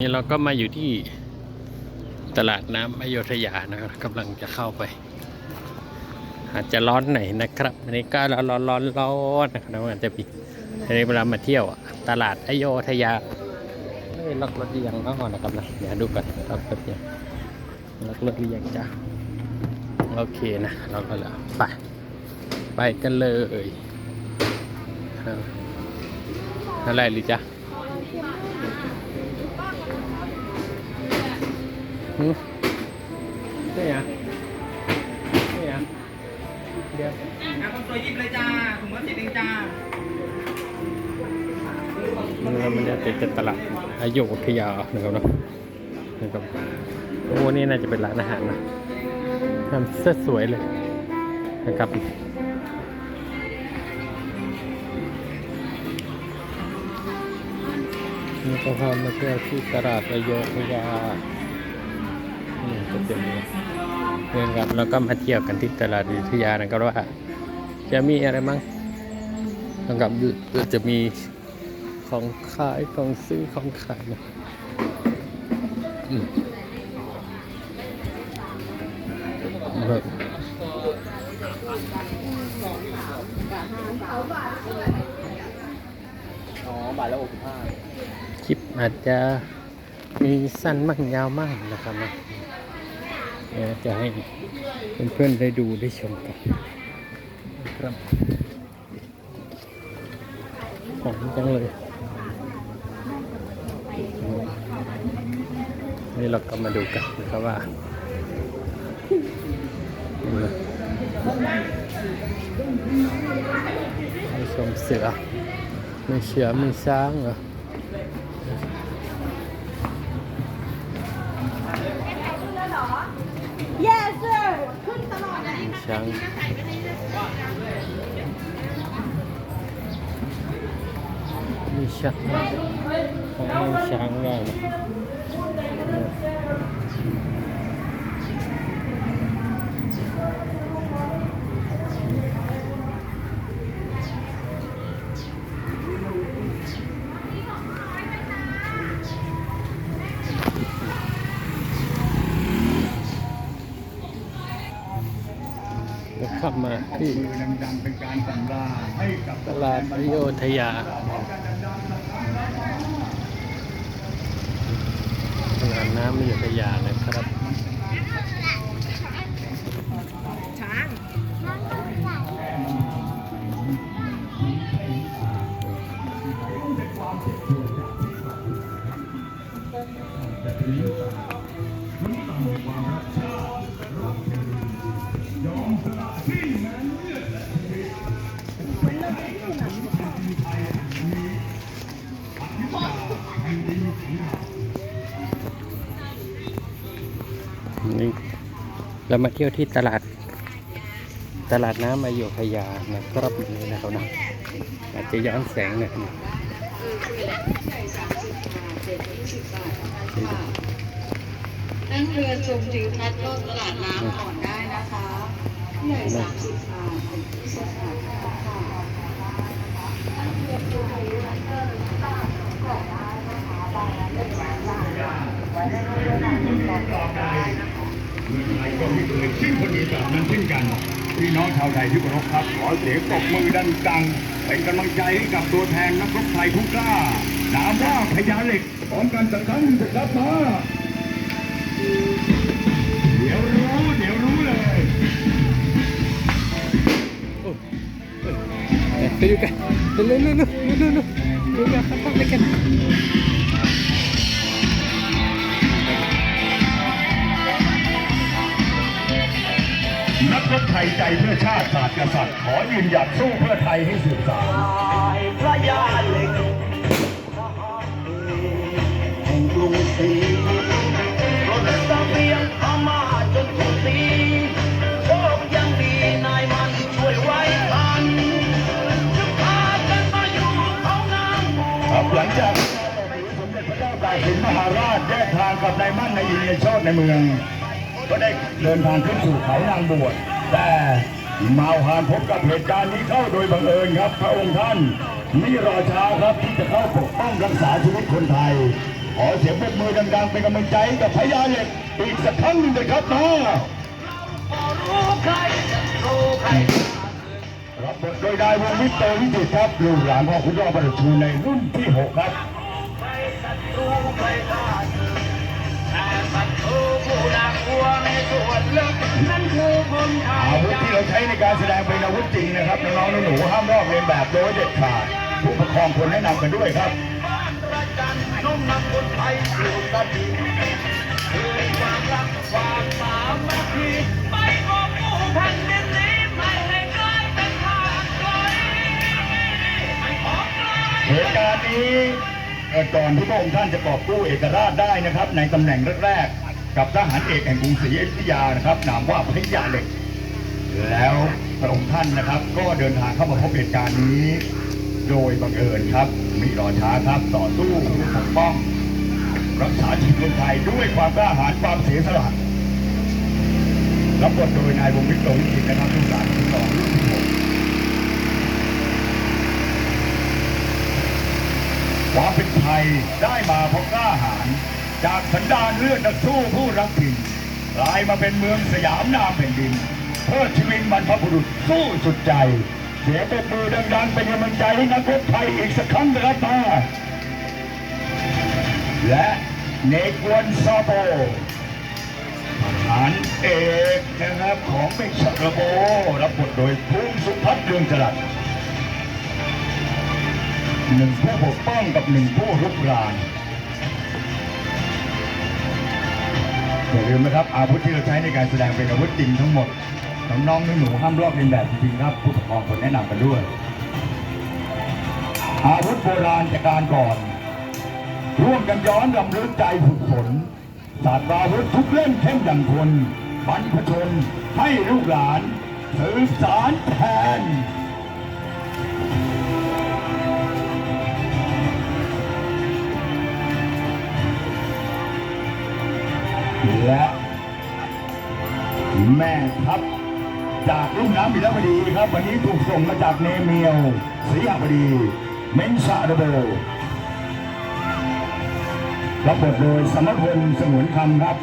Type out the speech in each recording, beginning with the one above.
นี่เราก็มาอยู่ที่ตลาดน้ำอโยธยานะครับกำลังจะเข้าไป อาจจะร้อนหน่อยนะครับอันนี้ก็ร้อนร้อนร้อนร้อนนะครับอาจจะมีอันนี้เวลามาเที่ยวตลาดอโยธยาเฮ้ยล็อกรถหรือยังเอาก่อนนะครับนะเดี๋ยวดูก่อนล็อกรถยังล็อกรถหรือยังจ้าโอเคนะเราก็แล้วไปไปกันเลยอะไรหรือจ๊ะ หืมนี่อะนี่อะเดี๋ยวอะคนสวยหยิบเลยจ้าถุงละสิบเองจ้าเรามันจะเป็นตลาดอโยธยานะครับเนาะนะครับโอ้นี่น่าจะเป็นร้านอาหารนะทำเสื้อสวยเลยนะครับนี่ก็พามาเที่ยวที่ตลาดอโยธยานี่ ก็จะมีเรื่องครับแล้วก็มาเที่ยวกันที่ตลาดอโยธยานะครับว่า จะมีอะไรบ้างนะครับจะมีของขายของซื้อของขายนะอืมครับอ๋อบาทละหกสิบห้าคลิปอาจจะมีสั้นบ้างยาวมากนะครับนะ เดี๋ยวจะให้เพื่อนๆได้ดูได้ชมกันนะครับหอมจังเลยนี่เราก็มาดูกันนะครับว่ามีชมเสือมีเสือมีช้างเหรอ Yes sir ขึ้นตลอดนะมีช้างมีช้างอ๋อมีช้างได้นะ แล้วขับมาที่ดังๆเป็นการสำราญให้กับตลาดอโยธยาตลาดน้ำอโยธยานะครับช้างนี่ เรามาเที่ยวที่ตลาด ตลาดน้ำอโยธยานะครับนี่นะครับนะอาจจะย้อนแสงหน่อยนะนั่งเรือชมทิวทัศน์รอบตลาดน้ำก่อนได้นะคะเหนื่สามสิบบาทเป็นที่สถานค่ะเมืองไทยก็ไม่เคยชื่อคนอีสานนั้นเช่นกัน พี่น้องชาวไทยที่เคารพครับ ขอเสียงปรบมือดังๆ เป็นกำลังใจให้กับตัวแทนนักรบไทยผู้กล้า นามว่าพญาเหล็กพร้อมกันสักครั้งสิครับมาเดี๋ยวรู้เดี๋ยวรู้เลยไปดูกันเร็วเร็วเร็วเร็วเร็วเร็วดูกันครับไปกัน นักรบไทยใจเพื่อชาติศาสตร์กษัตริย์ ขอยืนหยัดสู้เพื่อไทยให้สืบสานพระยาเหล็กแห่งกรุงศรีรถเสบียงเอามาจนถูกตีโชคยังดีนายมันช่วยไว้ทันจะพากันมาอยู่เขานามหลังจากสมเด็จพระเจ้าตากสินมหาราชแยกทางกับนายมั่นในยอินในโชดในเมือง ก็ได้เดินทางขึ้นสู่เขานางบวชแต่มาผ่านพบกับเหตุการณ์นี้เข้าโดยบังเอิญครับ พระองค์ท่านไม่รอช้าครับที่จะเข้าปกป้องรักษาชีวิตคนไทย ขอเสียงปรบมือดังๆเป็นกำลังใจกับพญาเหล็กอีกสักครั้งหนึ่งเลยครับมารับบทโดยนายวงวิทย์โตวิจิตครับลูกหลานพ่อคุณรอประชูในรุ่นที่ หกครับอาวุธที่เราใช้ในการแสดงเป็นอาวุธจริงนะครับ น้องๆหนูๆห้ามลอกเลียนแบบโดยเด็ดขาดผู้ปกครองควรแนะนำกันด้วยครับน้องนำคนไทยสู่ตะดินคือความรักความสามัคคีไปกอบกู้แผ่นดินนี้ไม่ให้กลายเป็นทางไกลของไกล เหตุการณ์นี้เอ่อ ก่อนที่พระองค์ท่านจะกอบกู้เอกราชได้นะครับ ในตำแหน่งแรกๆกับทหารเอกแห่งกรุงศรีอยุธยานะครับนามว่าพระยาเหล็ก แล้วพระองค์ท่านนะครับ ก็เดินทางเข้ามาพบเหตุการณ์นี้ โดยบังเอิญครับมิรอช้าครับต่อสู้ปกป้อง รักษาชีวิตคนไทยด้วยความกล้าหาญความเสียสละรับบทโดยนายวงวิทย์โตวิจิตรนะครับลูกหลานสองรุ่นที่หก ความเป็นไทยได้มาเพราะกล้าหาญจากสันดานเลือดนักสู้ผู้รักถิ่นกลายมาเป็นเมืองสยามนามแผ่นดิน เพื่อชีวิตบรรพบุรุษสู้สุดใจ เสียงปรบมือดังๆเป็นกำลังใจให้นักรบไทยอีกสักครั้งนะครับมาและเนกวนซาโบทหารเอกนะครับของเมชระโบรับบทโดยภูมิสุพัฒน์เรืองจรัส หนึ่งผู้ปกป้องกับหนึ่งผู้รุกรานอย่าลืมนะครับอาวุธที่เราใช้ในการแสดงเป็นอาวุธจริงทั้งหมดน้องๆหนูๆห้ามลอกเลียนแบบจริงครับผู้ปกครองควรแนะนำกันด้วย อาวุธโบราณจากการก่อน ร่วมกันย้อนรำลึกใจฝึกฝนศาสตราวุธทุกเล่มเข้มอย่งคนบรรพชนให้ลูกหลานสืบสารแทน และแม่ทัพจากลุ่มน้ำบิลบดีครับ วันนี้ถูกส่งมาจากเนเมียวศรีหบดีเมนซาเดโบรับบทโดยสมรพลสงวนคำครับ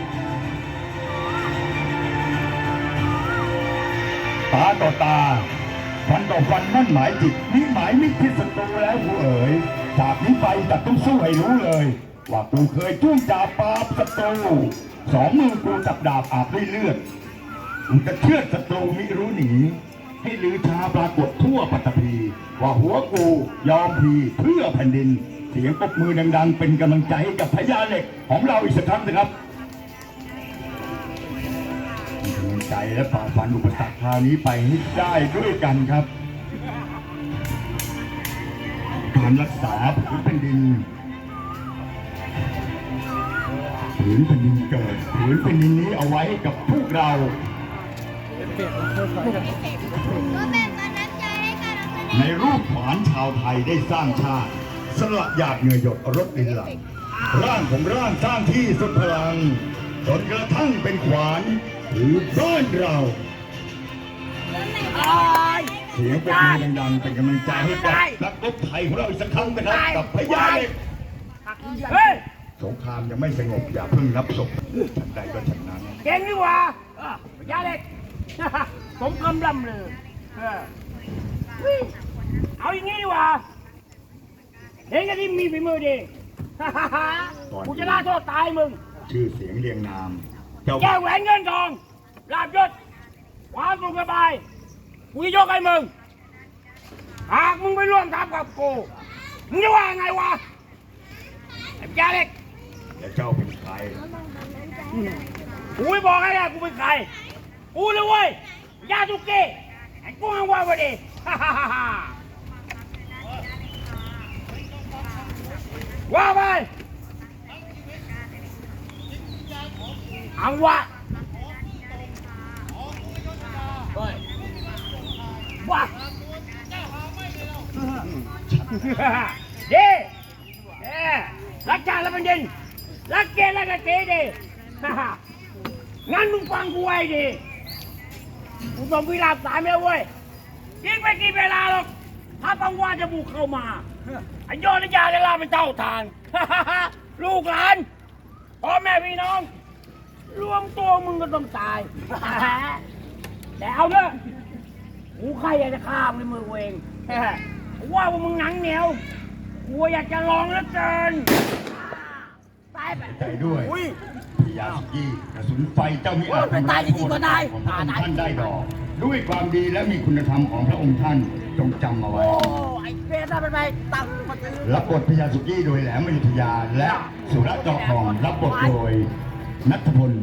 ตาต่อตาฟันต่อฟันมั่นหมายจิตนี่หมายมิตรที่ศัตรูแล้วผู้เอ๋ยจากนี้ไปจะต้องสู้ให้รู้เลย ว่ากูเคยจ้วงจาบปราบศัตรู สองมือกูจับดาบอาบด้วยเลือดกูจะเชื่อศัตรูมิรู้หนี ให้ลือชาปรากฏทั่วปัตตภีว่าหัวกูยอมพีเพื่อแผ่นดิน เสียงปรบมือดัง ๆ เป็นกำลังใจให้กับพญาเหล็กของเราอีกสักครั้งนะครับกำลังใจและฝ่าฟันอุปสรรคคราวนี้ไปให้ได้ด้วยกันครับ การรักษาผืนแผ่นดิน ผืนแผ่นดินเกิดผืนแผ่นดินนี้เอาไว้กับพวกเราในรูปขวานชาวไทยได้สร้างชาติ สละหยาดเหงื่อหยดรถดินหลังร่างของร่างสร้างที่สุดพลังจนกระทั่งเป็นขวานหรือบ้านเราเสียงปรบมือดังๆเป็นกำลังใจให้กับนักรบไทยของเราอีกสักครั้งนะครับกับพญาเหล็กเฮ้ สงครามยังไม่สงบอย่าเพิ่งรับศพฉันใดก็ฉันนั้นเก่งนี่หว่าเออยาเล็ก สมคำล่ำเลยเออเอาอย่างนี้ดีกว่าเห็นกันที่มีฝีมือดี กูจะล่าโทษตายมึง ชื่อเสียงเรียงนาม เจ้าแก้วแหวนเงินทองลาบยศความสุขสบายกูจะยกให้มึง หากมึงไม่ร่วมทัพกับกูมึงจะว่าไงวะไอ้ยาเล็ก และเจ้าเป็นใครกูไม่บอกให้นะกูเป็นใคร กูเลยเว้ยยาสุเกะไอ้กูหังว่าวันดีฮ่าฮ่าฮ่าฮ่าว่าไปอังวะว่า เด้เด้รักชาติและแผ่นดินรักเกณฑ์และกะเกดี ฮ่าฮ่างั้นมึง ฟังกูไว้ดิกูส่งวิลาสามแล้วเว้ยยิงไปกี่เวลาหรอก ถ้าต้องว่าจะบุกเข้ามาไอ้ยอดนิยาจะลาเป็นเจ้าทางฮ่าฮ่าฮ่าลูกหลานพ่อแม่พี่น้อง รวมตัวมึงก็ต้องตาย แต่เอาเถอะกูใครอยากจะฆ่ามึงในมือกูเองว่าว่ามึงหนังเหนียวกูอยากจะลองเหลือเกินตายไปใจด้วยอุ้ ยพยาสุกี้กระสุนไฟเจ้ามิอาจโอ้ยไม่ตายจริงๆก็ได้ของพระองค์ท่านได้ดอก ด้วยความดีและมีคุณธรรมของพระองค์ท่านจงจำเอาไว้ โอ้ไอ้เฟสน่าเป็นไปตังมาซื้อรับบทพยาสุกี้โดยแหลมมยุทธยาและสุรจอทองรับบทโดยนัทพล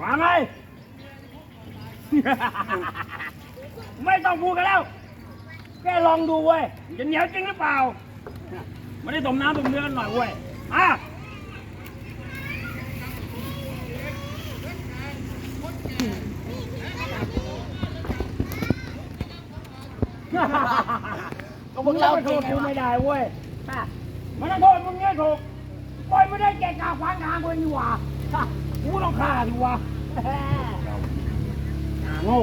ว่าไง ไม่ต้องพูดกันแล้ว แค่ลองดูเว้ยมันจะเหนียวจริงหรือเปล่า ไม่ได้ต้มน้ำต้มเนื้อกันหน่อยเว้ย อะก็มึงเล่าโทษกูไม่ได้เว้ยอะมันต้องโทษมึงเนี่ยถูกปล่อยไม่ได้แกะกาขวางทางกูนี่หว่าฮะกูต้องฆ่าดิวะอ่าโง่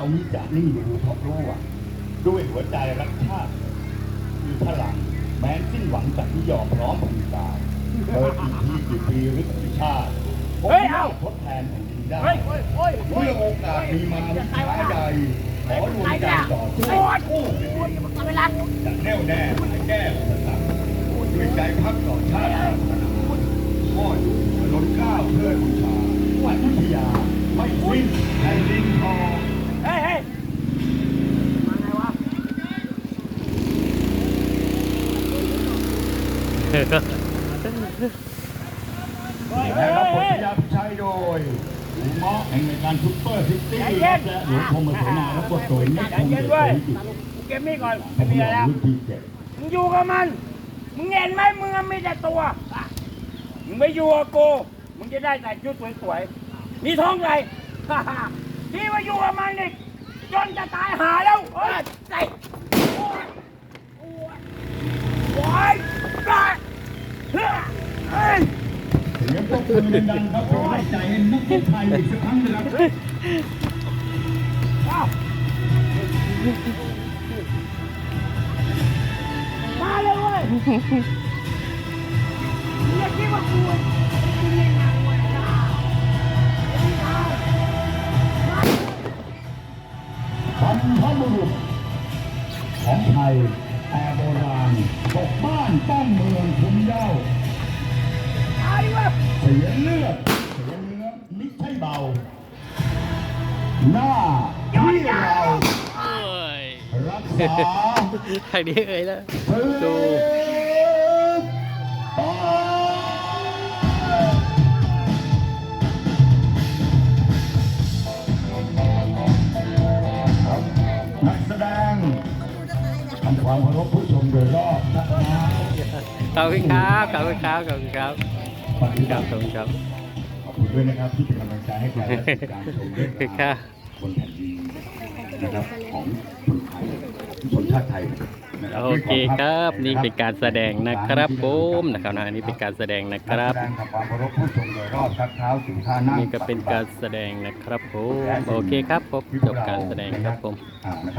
เรานี้จะนิ่งดูเพราะรู้ว่าด้วยหัวใจรักชาติคือพลังแม้สิ้นหวังจากที่ยอมพร้อมผูกตายเกิดอีกทีกี่ปีหรือกี่ชาติผมจะทดแทนแผ่นดินได้เมื่อโอกาสมีมาวิชาใดขอรวมใจต่อสู้จะแน่วแน่ไม่แก้อุปสรรคด้วยใจพักต่อชาติศาสนาพ่ออยู่ล้นก้าวเพื่อบูชาวันวิทยาไม่สิ้นแผ่นดินทอง เฮ้ยเฮ้ยมาไงวะ เฮ้ย และเฮ้ยรับบทเฮ้ยพยาพิชัยโดยหมูเมาะแห่งรายการซุปเปอร์ซิตี้และหลวงพรหมเสนารับบทโดยนิคใจมเย็เดนชเว้ยกิจกูเก็บมีดก่อนผไม่มมีหอะไรลวแล้วงรุ่นที่เจ็ดมึงอยู่กับมัน มึงเห็นไหมมึงอะมีแต่ตัวอะมึงไปอยู่กับกูมึงจะได้แต่ชุดสวยๆ มีท้องใหญ่ที่มาอยู่กับมันนี่จนจะตายหาแล้วเฮ้ยใจโอ้ยโอ้ยโอ้ยตาย เฮ้ยเสียงปรบมือดังครับขอให้ใจให้นักเตะไทยอีกสักครั้งนะครับมาเลยเว้ย หน้าที่เราโอ้ยรักษาทางนี้เอ่ยแล้วสืบดูต่อนักแสดงทำความเคารพผู้ชมโดยรอบนะครับขอบคุณครับขอบคุณครับขอบคุณครับขอบคุณคครัรับบขอบคุณครับขอบ คุณด้วยนะครับที่เป็นกำลังใจให้การและการชมเรื่องขอบคุณครัราบวบนแผ่นดินนะครับของคนไทยชนชาติไทยนะครับโอเคครับนี่เป็นการแสดงนะครับผมนะครับนะอันนี้เป็นการแสดงนะครับนักแสดงทำความเคารพผู้ชมโดยรอบชักเท้าถึงท่านั่งนี่ก็เป็นการแสดงนะครับผมโอเคครับผมจบการแสดงครับผมอ่านะครับ